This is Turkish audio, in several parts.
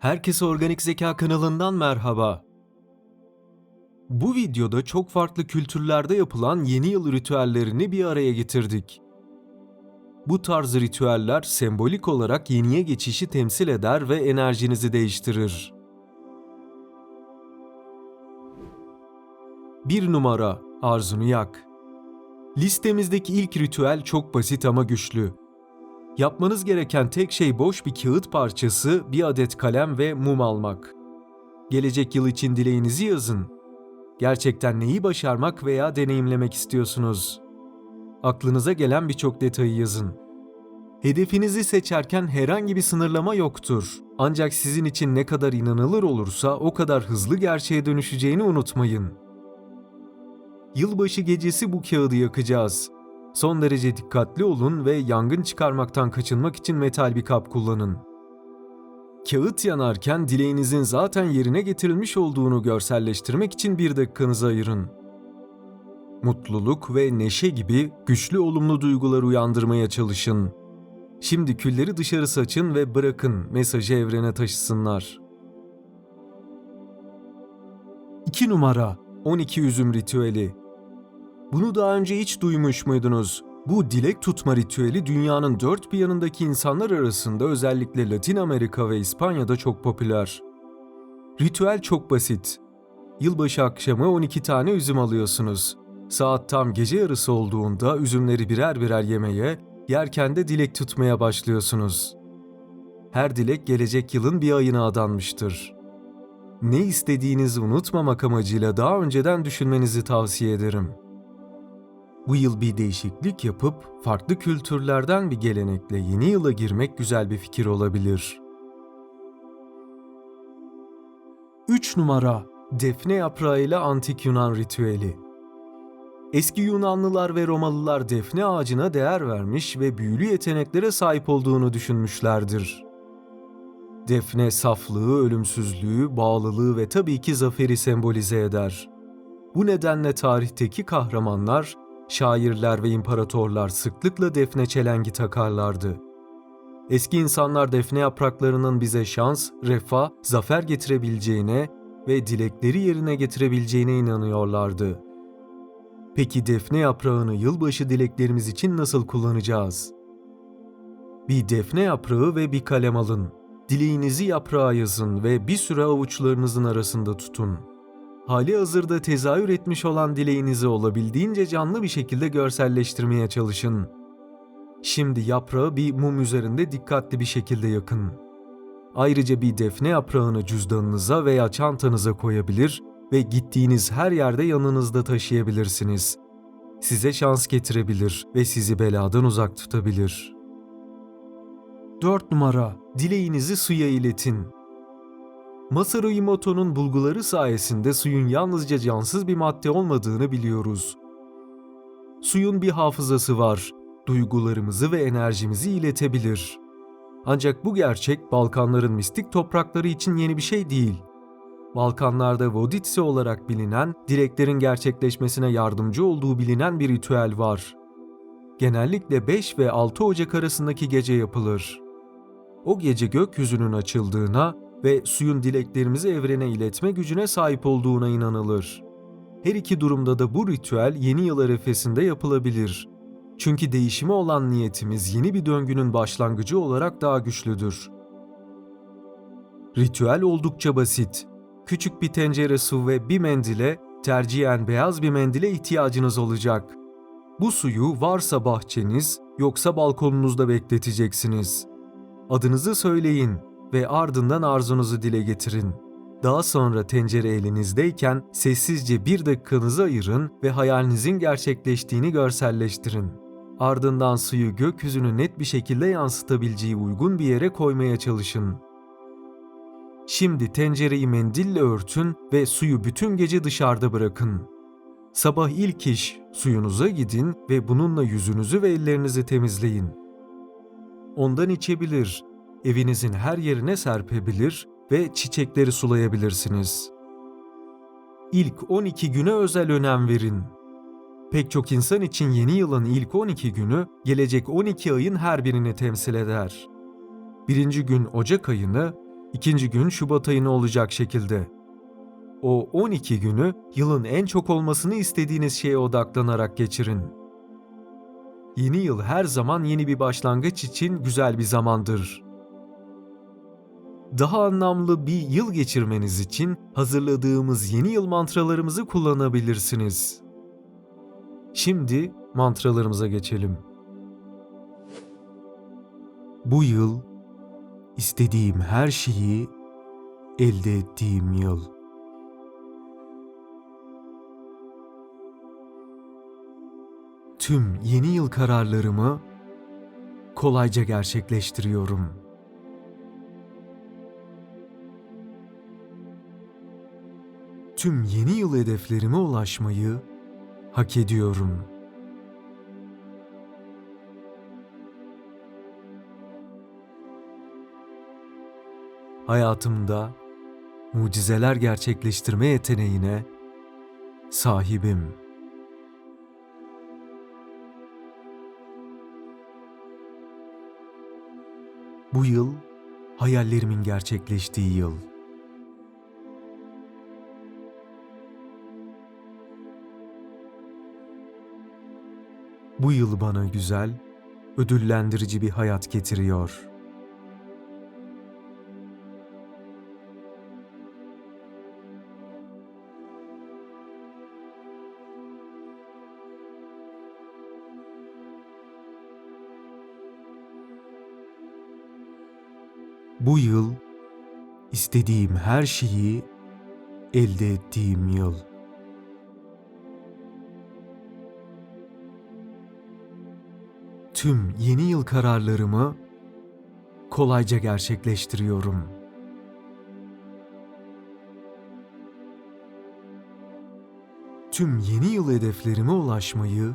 Herkese Organik Zeka kanalından merhaba. Bu videoda çok farklı kültürlerde yapılan yeni yıl ritüellerini bir araya getirdik. Bu tarz ritüeller sembolik olarak yeniye geçişi temsil eder ve enerjinizi değiştirir. 1 numara Arzunu yak. Listemizdeki ilk ritüel çok basit ama güçlü. Yapmanız gereken tek şey boş bir kağıt parçası, bir adet kalem ve mum almak. Gelecek yıl için dileğinizi yazın. Gerçekten neyi başarmak veya deneyimlemek istiyorsunuz? Aklınıza gelen birçok detayı yazın. Hedefinizi seçerken herhangi bir sınırlama yoktur. Ancak sizin için ne kadar inanılır olursa o kadar hızlı gerçeğe dönüşeceğini unutmayın. Yılbaşı gecesi bu kağıdı yakacağız. Son derece dikkatli olun ve yangın çıkarmaktan kaçınmak için metal bir kap kullanın. Kağıt yanarken dileğinizin zaten yerine getirilmiş olduğunu görselleştirmek için bir dakikanızı ayırın. Mutluluk ve neşe gibi güçlü olumlu duygular uyandırmaya çalışın. Şimdi külleri dışarı saçın ve bırakın mesajı evrene taşısınlar. 2 numara 12 üzüm ritüeli bunu daha önce hiç duymuş muydunuz? Bu dilek tutma ritüeli dünyanın dört bir yanındaki insanlar arasında özellikle Latin Amerika ve İspanya'da çok popüler. Ritüel çok basit. Yılbaşı akşamı 12 tane üzüm alıyorsunuz. Saat tam gece yarısı olduğunda üzümleri birer birer yemeye, yerken de dilek tutmaya başlıyorsunuz. Her dilek gelecek yılın bir ayına adanmıştır. Ne istediğinizi unutmamak amacıyla daha önceden düşünmenizi tavsiye ederim. Bu yıl bir değişiklik yapıp farklı kültürlerden bir gelenekle yeni yıla girmek güzel bir fikir olabilir. 3 numara Defne yaprağı ile antik Yunan ritüeli. Eski Yunanlılar ve Romalılar defne ağacına değer vermiş ve büyülü yeteneklere sahip olduğunu düşünmüşlerdir. Defne saflığı, ölümsüzlüğü, bağlılığı ve tabii ki zaferi sembolize eder. Bu nedenle tarihteki kahramanlar şairler ve imparatorlar sıklıkla defne çelengi takarlardı. Eski insanlar defne yapraklarının bize şans, refah, zafer getirebileceğine ve dilekleri yerine getirebileceğine inanıyorlardı. Peki defne yaprağını yılbaşı dileklerimiz için nasıl kullanacağız? Bir defne yaprağı ve bir kalem alın. Dileğinizi yaprağa yazın ve bir süre avuçlarınızın arasında tutun hali hazırda tezahür etmiş olan dileğinizi olabildiğince canlı bir şekilde görselleştirmeye çalışın. Şimdi yaprağı bir mum üzerinde dikkatli bir şekilde yakın. Ayrıca bir defne yaprağını cüzdanınıza veya çantanıza koyabilir ve gittiğiniz her yerde yanınızda taşıyabilirsiniz. Size şans getirebilir ve sizi beladan uzak tutabilir. 4 numara Dileğinizi suya iletin. Masaru Emoto'nun bulguları sayesinde suyun yalnızca cansız bir madde olmadığını biliyoruz. Suyun bir hafızası var, duygularımızı ve enerjimizi iletebilir. Ancak bu gerçek Balkanların mistik toprakları için yeni bir şey değil. Balkanlarda Voditse olarak bilinen, dileklerin gerçekleşmesine yardımcı olduğu bilinen bir ritüel var. Genellikle 5 ve 6 Ocak arasındaki gece yapılır. O gece gökyüzünün açıldığına ve suyun dileklerimizi evrene iletme gücüne sahip olduğuna inanılır. Her iki durumda da bu ritüel yeni yıl arefesinde yapılabilir. Çünkü değişime olan niyetimiz yeni bir döngünün başlangıcı olarak daha güçlüdür. Ritüel oldukça basit. Küçük bir tencere su ve bir mendile, tercihen beyaz bir mendile ihtiyacınız olacak. Bu suyu varsa bahçeniz, yoksa balkonunuzda bekleteceksiniz. Adınızı söyleyin ve ardından arzunuzu dile getirin. Daha sonra tencere elinizdeyken sessizce bir dakikanızı ayırın ve hayalinizin gerçekleştiğini görselleştirin. Ardından suyu gökyüzünü net bir şekilde yansıtabileceği uygun bir yere koymaya çalışın. Şimdi tencereyi mendille örtün ve suyu bütün gece dışarıda bırakın. Sabah ilk iş suyunuza gidin ve bununla yüzünüzü ve ellerinizi temizleyin. Ondan içebilir evinizin her yerine serpebilir ve çiçekleri sulayabilirsiniz. İlk 12 güne özel önem verin. Pek çok insan için yeni yılın ilk 12 günü gelecek 12 ayın her birini temsil eder. Birinci gün Ocak ayını, İkinci gün Şubat ayını olacak şekilde. O 12 günü yılın en çok olmasını istediğiniz şeye odaklanarak geçirin. Yeni yıl her zaman yeni bir başlangıç için güzel bir zamandır. Daha anlamlı bir yıl geçirmeniz için hazırladığımız yeni yıl mantralarımızı kullanabilirsiniz. Şimdi mantralarımıza geçelim. Bu yıl istediğim her şeyi elde ettiğim yıl. Tüm yeni yıl kararlarımı kolayca gerçekleştiriyorum. Tüm yeni yıl hedeflerime ulaşmayı hak ediyorum. Hayatımda mucizeler gerçekleştirme yeteneğine sahibim. Bu yıl hayallerimin gerçekleştiği yıl. Bu yıl bana güzel, ödüllendirici bir hayat getiriyor. Bu yıl istediğim her şeyi elde ettiğim yıl. Tüm yeni yıl kararlarımı kolayca gerçekleştiriyorum. Tüm yeni yıl hedeflerime ulaşmayı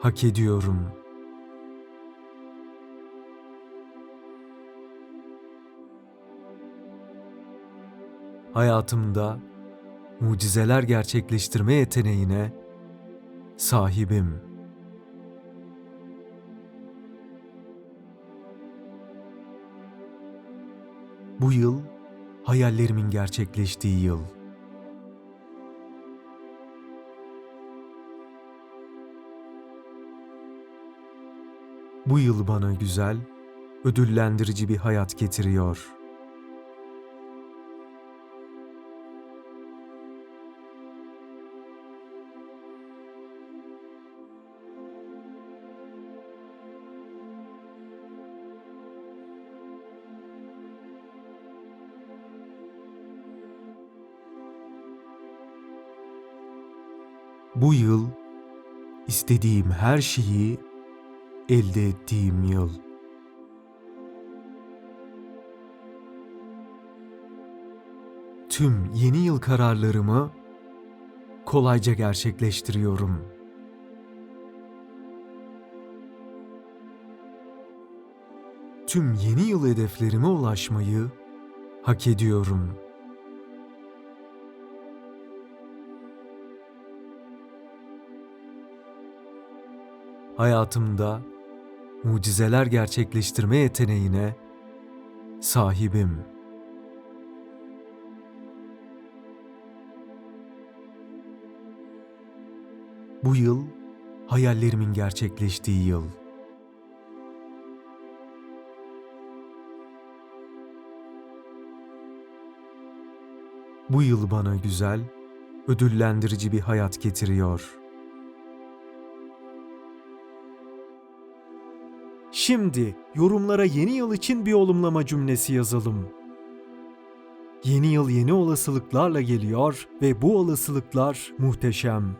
hak ediyorum. Hayatımda mucizeler gerçekleştirme yeteneğine sahibim. Bu yıl hayallerimin gerçekleştiği yıl. Bu yıl bana güzel, ödüllendirici bir hayat getiriyor. Bu yıl istediğim her şeyi elde ettiğim yıl. Tüm yeni yıl kararlarımı kolayca gerçekleştiriyorum. Tüm yeni yıl hedeflerime ulaşmayı hak ediyorum. Hayatımda mucizeler gerçekleştirme yeteneğine sahibim. Bu yıl hayallerimin gerçekleştiği yıl. Bu yıl bana güzel, ödüllendirici bir hayat getiriyor. Şimdi yorumlara yeni yıl için bir olumlama cümlesi yazalım. Yeni yıl yeni olasılıklarla geliyor ve bu olasılıklar muhteşem.